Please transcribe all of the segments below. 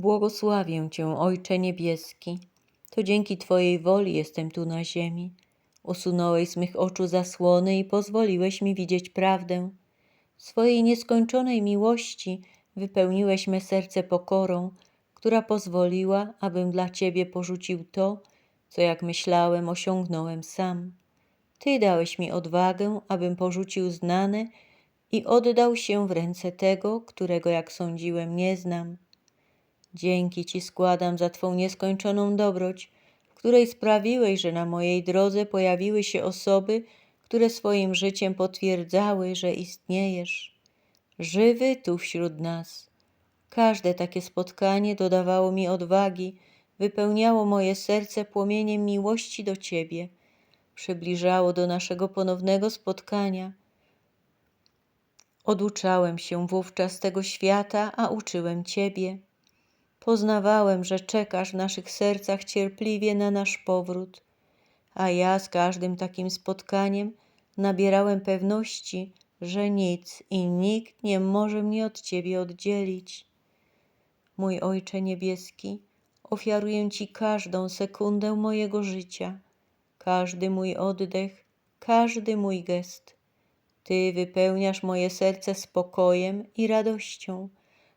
Błogosławię Cię, Ojcze Niebieski. To dzięki Twojej woli jestem tu na ziemi. Usunąłeś z mych oczu zasłony i pozwoliłeś mi widzieć prawdę. Swojej nieskończonej miłości wypełniłeś me serce pokorą, która pozwoliła, abym dla Ciebie porzucił to, co jak myślałem osiągnąłem sam. Ty dałeś mi odwagę, abym porzucił znane i oddał się w ręce tego, którego jak sądziłem nie znam. Dzięki Ci składam za Twą nieskończoną dobroć, w której sprawiłeś, że na mojej drodze pojawiły się osoby, które swoim życiem potwierdzały, że istniejesz. Żywy tu wśród nas. Każde takie spotkanie dodawało mi odwagi, wypełniało moje serce płomieniem miłości do Ciebie, przybliżało do naszego ponownego spotkania. Oduczałem się wówczas tego świata, a uczyłem Ciebie. Poznawałem, że czekasz w naszych sercach cierpliwie na nasz powrót, a ja z każdym takim spotkaniem nabierałem pewności, że nic i nikt nie może mnie od Ciebie oddzielić. Mój Ojcze Niebieski, ofiaruję Ci każdą sekundę mojego życia, każdy mój oddech, każdy mój gest. Ty wypełniasz moje serce spokojem i radością,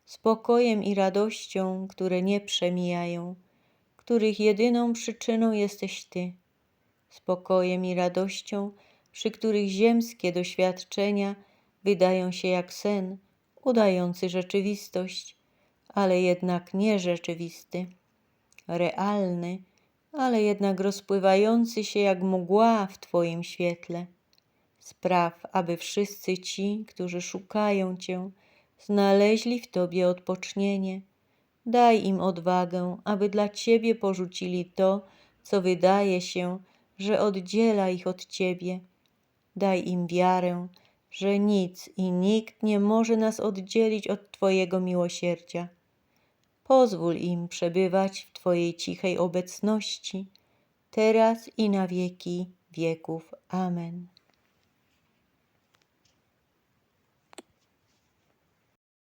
spokojem i radością, które nie przemijają, których jedyną przyczyną jesteś Ty, spokojem i radością, przy których ziemskie doświadczenia wydają się jak sen, udający rzeczywistość, ale jednak nierzeczywisty, realny, ale jednak rozpływający się jak mgła w Twoim świetle. Spraw, aby wszyscy ci, którzy szukają Cię, znaleźli w Tobie odpocznienie. Daj im odwagę, aby dla Ciebie porzucili to, co wydaje się, że oddziela ich od Ciebie. Daj im wiarę, że nic i nikt nie może nas oddzielić od Twojego miłosierdzia. Pozwól im przebywać w Twojej cichej obecności, teraz i na wieki wieków. Amen.